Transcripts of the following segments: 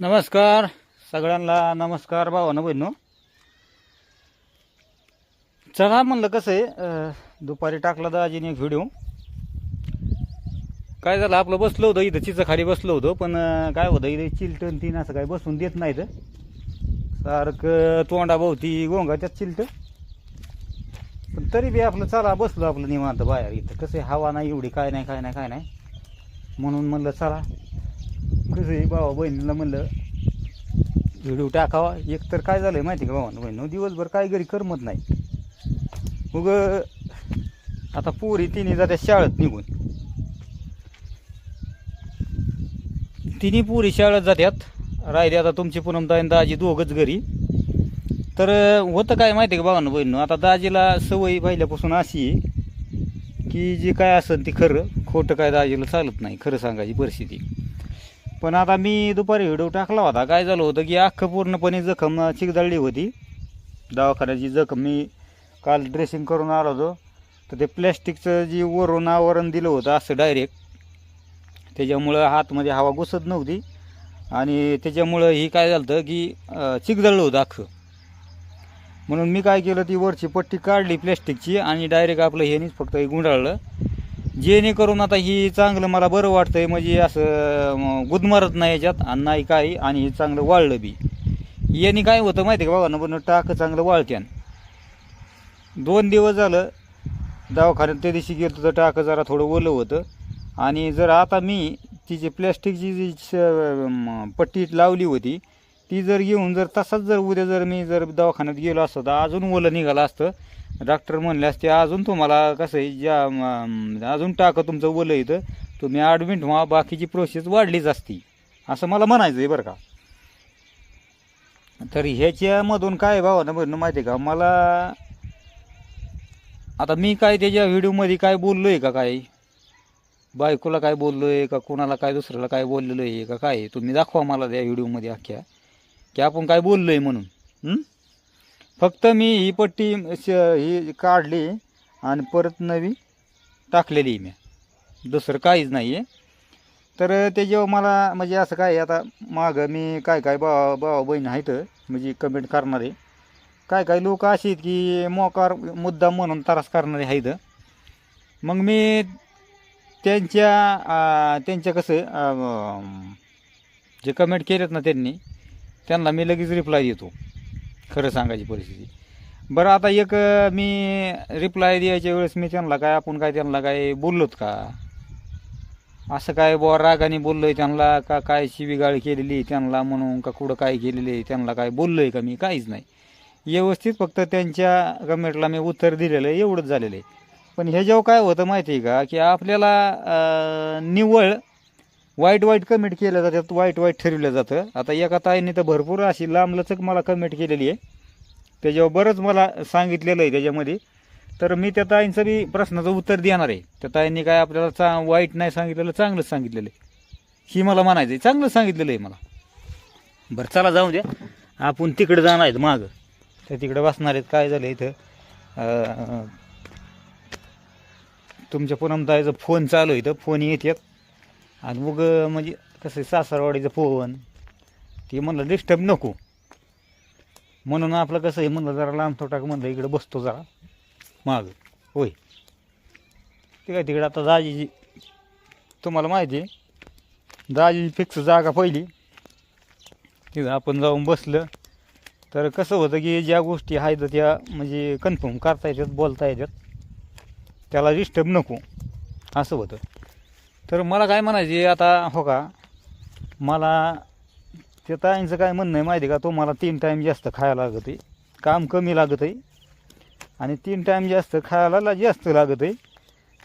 नमस्कार. सगळ्यांना नमस्कार भावानं बहिणो चला म्हणलं कसं आहे दुपारी टाकला दाजीने एक व्हिडिओ काय झालं आपलं बसलो होतं इथं चिचं खाली बसलो होतो पण काय होतं इथे चिलटन तीन असं काय बसून देत नाही तर सारखं तोंडाभोवती गोंगा त्यात चिलट पण तरी बी आपलं चला बसलो आपलं निवांत बाहेर इथं. कसं आहे, हवा नाही एवढी काय नाही काय नाही काय नाही. म्हणून म्हणलं चला. कसं आहे भावा बहिणीला म्हणलं व्हिडिओ टाकावा. एक तर काय आहे माहिती का भावानं? बहिणी दिवसभर काय घरी करमत नाही. मग आता पोरी तिन्ही जात्या शाळेत निघून. तिन्ही पोरी शाळेत जात्यात. राहिले आता तुमची पूनमताई आणि दाजी दोघंच घरी. तर होतं काय माहिती का भावानं बहिणीनं? आता दाजीला सवय पहिल्यापासून अशी आहे की जे काय असेल ते खरं. खोटं काय दाजीला चालत नाही खरं सांगायची परिस्थिती. पण आता मी दुपारी व्हिडिओ टाकला होता. काय झालं होतं की अख्खं पूर्णपणे जखम चिकदळली होती. दवाखान्याची जखम मी काल ड्रेसिंग करून आलो होतो. तर ते प्लॅस्टिकचं जी वरून आवरण दिलं होतं असं डायरेक्ट त्याच्यामुळं हातमध्ये हवा घुसत नव्हती. आणि त्याच्यामुळं ही काय झालं होतं की चिकदळलं होतं अख्खं. म्हणून मी काय केलं ती वरची पट्टी काढली प्लॅस्टिकची आणि डायरेक्ट आपलं हेनीच फक्त हे गुंडाळलं. जेणेकरून आता ही चांगलं मला बरं वाटतंय म्हणजे असं गुदमरत नाही याच्यात आणि नाही काही आणि हे चांगलं वाळलं बी. याने काय होतं माहिती आहे का बाबा पण टाकं चांगलं वाळत्यान. दोन दिवस झालं दवाखान्यात त्या दिवशी गेलो तर टाकं जरा थोडं ओलं होतं. आणि जर आता मी तिची प्लॅस्टिकची जी पट्टी लावली होती ती जर घेऊन जर तसाच जर उद्या जर मी जर दवाखान्यात गेलो असतो तर अजून ओलं निघालं असतं. डॉक्टर म्हणले असते अजून तुम्हाला कसं आहे ज्या अजून टाकं तुमचं ओलं इथं तुम्ही ॲडमिट व्हा बाकीची प्रोसेस वाढलीच असती. असं मला म्हणायचं आहे बरं का. तर ह्याच्यामधून काय भावानं म्हणणं माहिती आहे का? मला आता मी काय त्याच्या व्हिडिओमध्ये काय बोललो आहे का काय? बायकोला काय बोललो आहे का? कोणाला काय दुसऱ्याला काय बोललेलो आहे का? काय तुम्ही दाखवा मला त्या व्हिडिओमध्ये अख्ख्या. की आपण काय बोललो आहे म्हणून फक्त मी ही पट्टी श- ही काढली आणि परत नवी टाकलेली मी. दुसरं काहीच नाही आहे तर त्याच्यावर मला म्हणजे असं काय आता मागं मी काय काय भावा भावा बहीण आहेत म्हणजे कमेंट करणारे. काय काय लोक असे आहेत की मोकार मुद्दा म्हणून त्रास करणारे आहेत. मग मी त्यांच्या त्यांच्या कसं जे कमेंट केलेत ना त्यांनी त्यांना मी लगेच रिप्लाय देतो. खरं सांगायची परिस्थिती. बरं आता एक मी रिप्लाय द्यायच्या वेळेस मी त्यांना काय आपण काय त्यांना काय बोललोत का? असं काय बुवा रागाने बोललोय त्यांना का काय शिवीगाळ केलेली त्यांना म्हणून का कुठं काय केलेली आहे त्यांना काय बोललोय का मी? काहीच नाही. व्यवस्थित फक्त त्यांच्या कमेंटला मी उत्तर दिलेलं आहे एवढंच झालेलं आहे. पण ह्याच्यावर काय होतं माहिती आहे का की आपल्याला निव्वळ वाईट वाईट कमेंट केल्या जातात वाईट वाईट ठरवलं जातं. आता एका ताईने तर भरपूर अशी लांबलचक मला कमेंट केलेली आहे. त्याच्यावर बरंच मला सांगितलेलं आहे त्याच्यामध्ये. तर मी त्या ताईंचं बी प्रश्नाचं उत्तर देणार आहे. त्या ताईंनी काय आपल्याला चा वाईट नाही सांगितलेलं चांगलंच सांगितलेलं आहे. ही मला म्हणायचं आहे चांगलं सांगितलेलं आहे मला. बरं चला जाऊ द्या. आपण तिकडे जाणार आहेत मागं. तर तिकडे बसणार आहेत. काय झालं इथं? तुमच्या तुमच्या पुनमताईचा फोन चालू आहे इथं. फोन येतात आणि मग म्हणजे कसं आहे, सासरवाडीचं पोवन ते म्हणलं डिस्टर्ब नको. म्हणून आपलं कसं आहे म्हणलं जरा लांब थोटाक म्हणलं इकडे बसतो जरा माग. होय. ते काय तिकडे आता दाजीची तुम्हाला माहिती आहे दाजीची फिक्स जागा पहिली. तिथं आपण जाऊन बसलं. तर कसं होतं की ज्या गोष्टी आहेत त्या म्हणजे कन्फर्म करता येतात बोलता येतात. त्याला डिस्टर्ब नको. असं होतं. तर मला काय म्हणायचे आता हो का मला ते ताईंचं काय म्हणणं आहे माहिती आहे का? तुम्हाला तीन टाईम जास्त खायला लागत आहे. काम कमी लागत आहे. आणि तीन टाईम जास्त खायला ला- जास्त लागत आहे.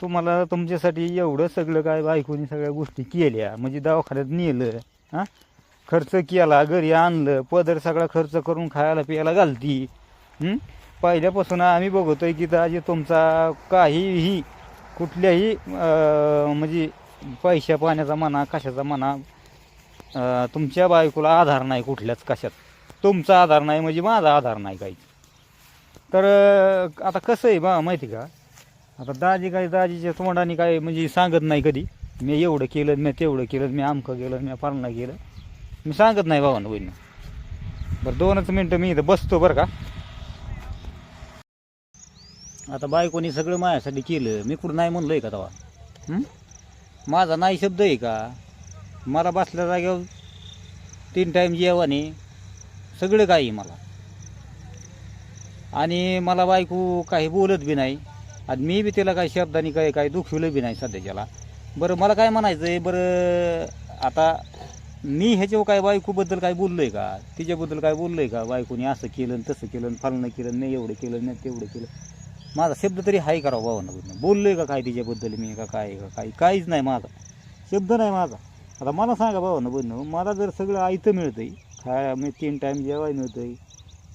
तुम्हाला तुमच्यासाठी एवढं सगळं काय बायकोनी सगळ्या गोष्टी केल्या. म्हणजे दवाखान्यात नेलं हां? खर्च केला घरी आणलं पदर सगळा खर्च करून खायला प्यायला घालती. पहिल्यापासून आम्ही बघतोय की दाजी तुमचा काहीही कुठल्याही म्हणजे पैशा पाण्याचा म्हणा कशाचा म्हणा तुमच्या बायकोला आधार नाही कुठल्याच कशात. तुमचा आधार नाही म्हणजे माझा आधार नाही काहीच तर आता कसं आहे बा माहिती का? आता दाजी काय दाजीच्या तोंडाने काय म्हणजे सांगत नाही कधी. मी एवढं केलं मी तेवढं केलं मी आमकं केलं मी पालना केलं. मी सांगत नाही भावानं बहिणी बरं दोनच मिनटं मी इथं बसतो बरं का? आता बायकोनी सगळं माझ्यासाठी केलं. मी कुठं नाही म्हणलोय का तेव्हा हं? माझा नाही शब्द आहे का? मला बसल्या जागेवर तीन टाईम जेवणे सगळं काही मला. आणि मला बायको काही बोलत बी नाही. आणि मी बी तिला काही शब्दाने काही काही दुखवलं बी नाही सध्याच्याला. बरं मला काय म्हणायचं आहे? बरं आता मी ह्याच्यावर काय बायकोबद्दल काय बोललो आहे का? तिच्याबद्दल काय बोललो आहे का? बायकोनी असं केलं आणि तसं केलं फलणं केलं नाही एवढं केलं नाही तेवढं केलं. माझा शब्द तरी हाय करावा भावना. बोललोय का काय तिच्याबद्दल मी का काय का काही काहीच नाही माझा. शब्द नाही माझा. आता मला सांगा भावना बोलणं मला जर सगळं आयतं मिळतं आहे खाय मी तीन टाईम जेवाय आहे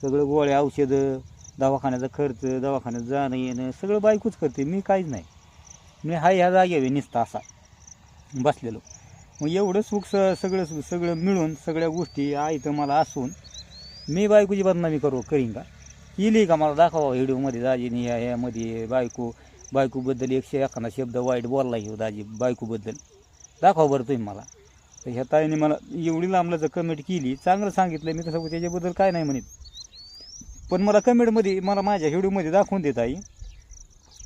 सगळं गोळ्या औषधं दवाखान्याचा खर्च दवाखान्यात जाणं येणं सगळं बायकोच करते मी काहीच नाही. मी हाय ह्या जागेवे निसता असा. बसलेलो. मग एवढं सुख स सगळं सगळं मिळून सगळ्या गोष्टी आयतं मला असून मी बायकोची बदनामी करू करीन का? केली का मला दाखवा व्हिडिओमध्ये दाजीने ह्या ह्यामध्ये बायको बायकोबद्दल एकशे एखादा शब्द वाईट बोलला घेऊ हो दाजी बायकोबद्दल. दाखवा बरं तुम्ही मला. तर ह्या ताईने मला एवढी लांबल्याचं कमेंट केली चांगलं सांगितलं मी तसं त्याच्याबद्दल काय नाही म्हणत. पण मला कमेंटमध्ये मला माझ्या व्हिडिओमध्ये दाखवून देत आई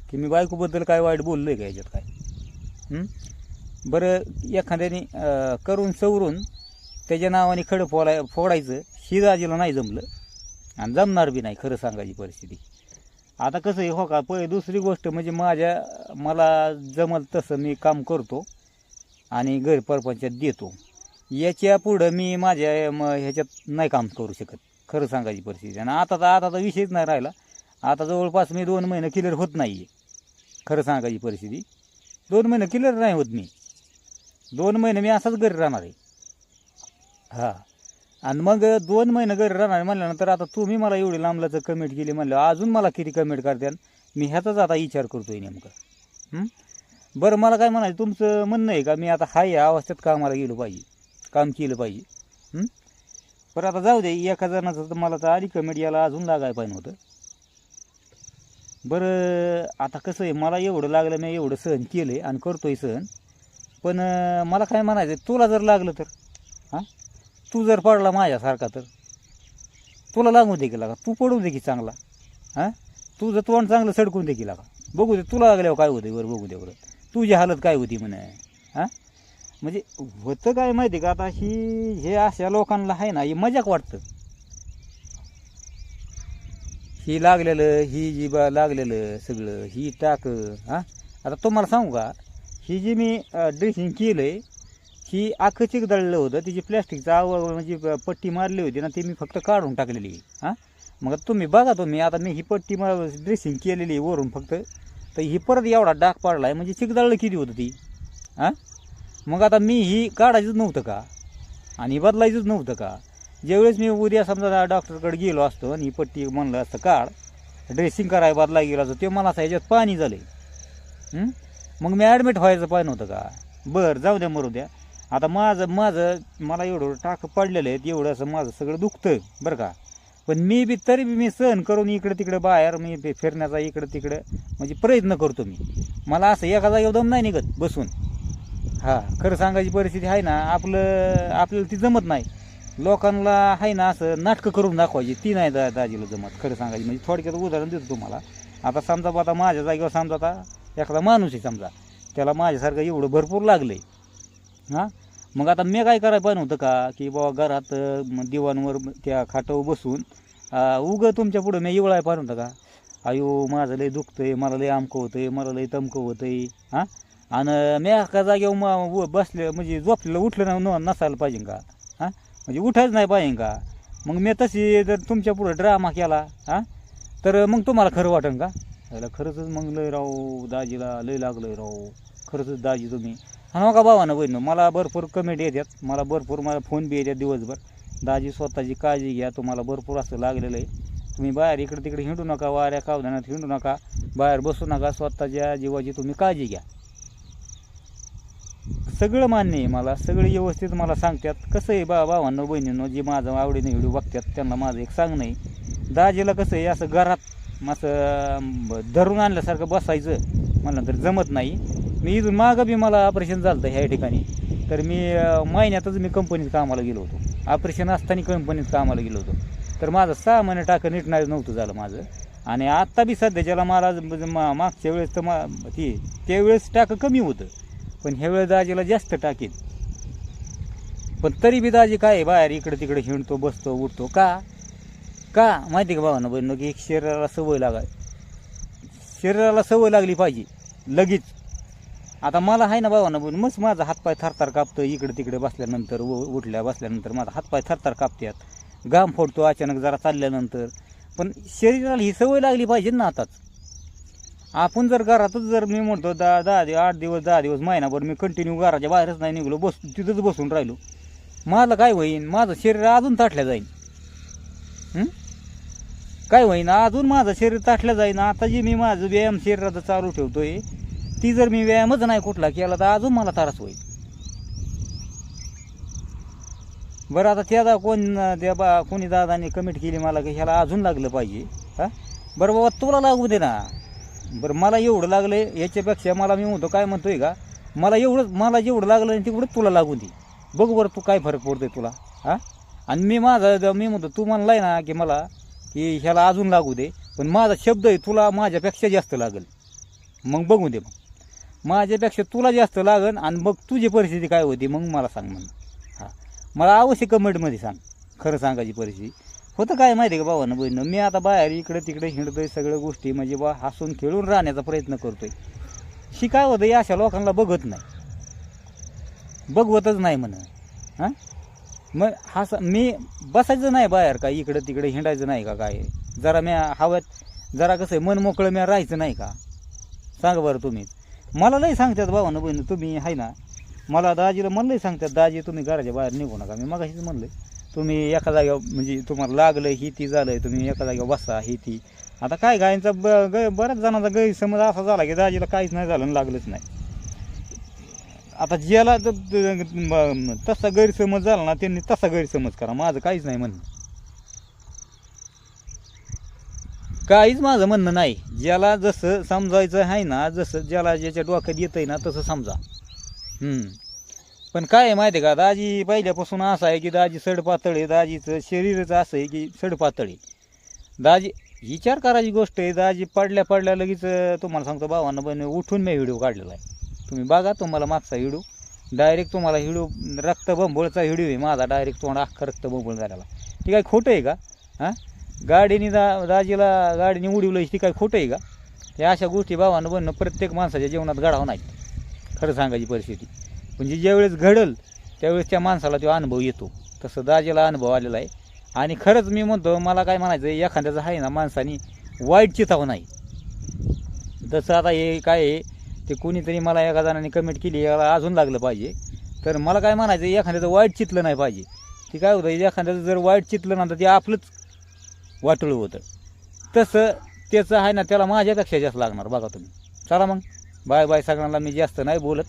की मी बायकोबद्दल काय वाईट बोललो आहे का ह्याच्यात काय? बरं एखाद्याने करून सवरून त्याच्या नावाने खडं फोडाय फोडायचं शिदाजीला दाजीला नाही जमलं. आणि जमणार बी नाही खरं सांगायची परिस्थिती. आता कसं आहे हो का पहिले दुसरी गोष्ट म्हणजे माझ्या मला जमल तसं मी काम करतो आणि गैरपरपंचात देतो. याच्या पुढं मी माझ्या म ह्याच्यात नाही काम करू शकत खरं सांगायची परिस्थिती. आणि आता तर आता तर विषयच नाही राहिला. आता जवळपास मी दोन महिने क्लिअर होत नाही आहे खरं सांगायची परिस्थिती. दोन महिने क्लिअर नाही होत मी. दोन महिने मी असाच घरी राहणार आहे. हां. आणि मग दोन महिने घरी राहणार म्हणल्यानंतर आता तुम्ही मला एवढी लांबलाचं कमेंट केली म्हणलं अजून मला किती कमेंट करत्यान मी ह्याचाच आता विचार करतोय नेमकं. बरं मला काय म्हणायचं तुमचं म्हणणं आहे का? मी आता हाय या अवस्थेत कामाला गेलो पाहिजे काम केलं पाहिजे. बरं आता जाऊ दे एका जणाचं तर मला तर आधी कमेंट याला अजून लागायला पाहिजे होतं. बरं आता कसं आहे मला एवढं लागलं मी एवढं सहन केलं आहे आणि करतोय सहन. पण मला काय म्हणायचं तुला जर लागलं तर हां? तू जर पडला माझ्यासारखा तर? तुला लागून दे की लागा. तू पडून दे की चांगला. हां? तुझं तोंड चांगलं सडकून दे की लागा. बघू दे तुला लागल्यावर काय होते बरं बघू दे बरं. तुझी हालत काय होती म्हणे? हां? म्हणजे होतं काय माहिती का? आता ही हे अशा लोकांना आहे ना हे मजाक वाटतं. ही लागलेलं ही जी बा लागलेलं सगळं ही टाक हां? आता तुम्हाला सांगू का? ही जी मी ड्रेसिंग केलं आहे ही आखचिक दळलं होतं. तिची प्लॅस्टिकचा आव म्हणजे पट्टी मारली होती ना ती मी फक्त काढून टाकलेली. हां? मग तुम्ही बघा तुम्ही आता मी ही पट्टी ड्रेसिंग केलेली आहे वरून फक्त. तर ही परत एवढा डाग पाडला आहे म्हणजे चिकदळलं किती होतं ती? हां? मग आता मी ही काढायचंच नव्हतं का? आणि बदलायचंच नव्हतं का? ज्यावेळेस मी उद्या समजा डॉक्टरकडे गेलो असतो आणि ही पट्टी म्हणलं असतं काढ. ड्रेसिंग करायला बदलाय गेलो असतो ते मला असं ह्याच्यात पाणी झालं आहे मग मी ॲडमिट व्हायचं पाहिजे नव्हतं का? बरं जाऊ द्या मरू द्या. आता माझं माझं मला एवढं टाकं पडलेलं आहे एवढं असं माझं सगळं दुखतं बरं का? पण मी बी तरी बी मी सहन करून इकडं तिकडे बाहेर मी फिरण्याचा इकडं तिकडं म्हणजे प्रयत्न करतो मी. मला असं एका जागेवर दम नाही निघत बसून. हां खरं सांगायची परिस्थिती आहे ना आपलं आपल्याला ती जमत नाही. लोकांना आहे ना असं नाटकं करून दाखवायची ती नाही दा दाजीला जमत खरं सांगायची. म्हणजे थोडक्यात उदाहरण देतो तुम्हाला. आता समजा आता माझ्या जागेवर समजा आता एखादा माणूस आहे समजा त्याला माझ्यासारखं एवढं भरपूर लागलं आहे हां? मग आता मी काय करायला पण होतं का? की बाबा घरात दिवाणवर त्या खाटावर बसून उगं तुमच्या पुढं मी इवळाय पाहिजे होतं का? अयो माझं लय दुखतंय मला लय आमकं होतंय मला लय तमकं होतंय हां? आणि मी एका जागेवर मग व- बसले म्हणजे झोपलेलं उठलं न- नसायला पाहिजे का? हां? म्हणजे उठायच नाही पाहिजे का? मग मी तशी जर तुमच्या पुढं ड्रामा केला हां? तर मग तुम्हाला खरं वाटेल का? याला खरंच मग लय राहू दाजीला लय लागलं राहू खरंच दाजी तुम्ही. हा नका भावानं बहिण. मला भरपूर कमेंट येतात मला भरपूर मला फोन बी येतात दिवसभर. दाजी स्वतःची काळजी घ्या. तुम्हाला भरपूर असं लागलेलं आहे. तुम्ही बाहेर इकडे तिकडे हिंडू नका वाऱ्या कावधानात हिंडू नका. बाहेर बसू नका. स्वतःच्या जीवाची तुम्ही काळजी घ्या. सगळं मान्य आहे मला. सगळे व्यवस्थित मला सांगतात. कसं आहे बा भावांनो बहिणींनो जे माझं आवडीने व्हिडिओ बघतात त्यांना माझं एक सांगणं आहे. दाजीला कसं आहे असं घरात असं धरून आणल्यासारखं बसायचं. म्हणलं तर जमत नाही. मी इथून मागं बी मला ऑपरेशन झालं होतं ह्या ठिकाणी. तर मी महिन्यातच मी कंपनीत कामाला गेलो होतो. ऑपरेशन असताना कंपनीत कामाला गेलो होतो. तर माझं सहा महिने टाकं नीट नाही नव्हतं झालं माझं. आणि आत्ता बी सध्याच्याला मला म्हणजे मा- मागच्या वेळेस तर मा ती त्यावेळेस टाकं कमी होतं. पण ह्या वेळेस दाजीला जास्त टाकेल पण तरी बी दाजी काय आहे, बाहेर इकडे तिकडे हिंडतो बसतो उठतो. का? का? माहिती का भावानं बहिणं की एक शरीराला सवय लागाय शरीराला सवय लागली पाहिजे लगेच. आता मला आहे ना भावानं बहिण मस्त माझा हातपाय थरथर कापतो इकडे तिकडे बसल्यानंतर व उठल्या बसल्यानंतर माझा हातपाय थरथर कापत्यात. घाम फोडतो अचानक जरा चालल्यानंतर. पण शरीराला ही सवय लागली पाहिजे ना आताच. आपण जर घरातच जर मी म्हणतो दहा दहा दिवस आठ दिवस दहा दिवस महिनाभर मी कंटिन्यू घराच्या बाहेरच नाही निघलो बस तिथंच बसून राहिलो. माझं काय होईन? माझं शरीर अजून ताटल्या जाईन. काय होईन? अजून माझं शरीर ताटल्या जाईन. आता जे मी माझं व्यायाम शरीराचं चालू ठेवतोय ती जर मी व्यायामच नाही कुठला केला तर अजून मला त्रास होईल. बरं आता त्याचा कोण त्या बा कोणी दादाने कमेंट केली मला की ह्याला अजून लागलं पाहिजे हां? बरं बाबा तुला लागू दे ना. बरं मला एवढं लागलं याच्यापेक्षा मला मी म्हणतो काय म्हणतोय का? मला एवढं मला जेवढं लागलं नाही तेवढं तुला लागू दे. बघ बरं तू काय फरक पडतोय तुला हां? आणि मी माझा मी म्हणतो तू म्हणलाय ना की मला की ह्याला अजून लागू दे पण माझा शब्द आहे तुला माझ्यापेक्षा जास्त लागेल. मग बघू दे मग. माझ्यापेक्षा तुला जास्त लागन आणि मग तुझी परिस्थिती काय होती मग मला सांग म्हणून. हां. मला अवश्य कमेंटमध्ये सांग. खरं सांगायची परिस्थिती. होतं काय माहिती आहे का बाबांना बहिणं? मी आता बाहेर इकडे तिकडे हिंडतोय सगळ्या गोष्टी म्हणजे बा हसून खेळून राहण्याचा प्रयत्न करतोय. शी काय होतं या अशा लोकांना बघत नाही. बघवतच नाही म्हण. हां? मग हा मी बसायचं नाही बाहेर का? इकडं तिकडे हिंडायचं नाही का काय? जरा मी हव्यात जरा कसं आहे मन मोकळं मी राहायचं नाही का? सांगा बरं तुम्ही. मला लई सांगतात भावानं बहिणी तुम्ही आहे ना. मला दाजीला मला लई सांगतात दाजी तुम्ही घराच्या बाहेर निघू नका. मी मगाशीच म्हणलं तुम्ही एका जागेवर म्हणजे तुम्हाला लागलं ही ती झालं तुम्ही एका जागेवर बसा ही ती. आता काय गायींचा ब ग बऱ्याच जणांचा गैरसमज असा झाला की दाजीला काहीच नाही झालं लागलंच नाही. आता ज्याला तसा गैरसमज झाला ना त्यांनी तसा गैरसमज करा. माझं काहीच नाही म्हणणं. काहीच माझं म्हणणं नाही. ज्याला जसं समजायचं आहे ना जसं ज्याला ज्याच्या डोक्यात येतंय ना तसं समजा. पण काय आहे माहिती आहे का? दाजी पहिल्यापासून असं आहे की दाजी सडपातळ आहे. दाजीचं शरीरच असं आहे की सडपातळ आहे. दाजी विचार करायची गोष्ट आहे. दाजी पडल्या पडल्या लगेच तुम्हाला सांगतो भावांना पण उठून मी व्हिडिओ काढलेला आहे. तुम्ही बघा तुम्हाला मागचा व्हिडिओ. डायरेक्ट तुम्हाला व्हिडिओ रक्तबंबोळचा व्हिडिओ आहे माझा. डायरेक्ट तुम्हाला अख्खा रक्तबंबोळ झालेला ठीक काय खोटं आहे का? हां? गाडीने दा दाजीला गाडीने उडवलं ती काय खोटं आहे का? या अशा गोष्टी भावानं बनणं प्रत्येक माणसाच्या जीवनात घडावं नाही. खरं सांगायची परिस्थिती. म्हणजे ज्यावेळेस घडल त्यावेळेस त्या माणसाला तो अनुभव येतो. तसं दाजीला अनुभव आलेला आहे. आणि खरंच मी म्हणतो मला काय म्हणायचं आहे, एखाद्याचं आहे ना माणसाने वाईट चितावं नाही. जसं आता हे काय आहे ते कोणीतरी मला एका जणाने कमेंट केली याला अजून लागलं पाहिजे. तर मला काय म्हणायचं आहे, एखाद्याचं वाईट चितलं नाही पाहिजे. ते काय होतं एखाद्याचं जर वाईट चितलं ना तर ते आपलंच वाटळू होतं. तसं त्याचं आहे ना त्याला माझ्यापेक्षा जास्त लागणार बघा तुम्ही. चला मग. बाय बाय सगळ्यांना मी जास्त नाही बोलत.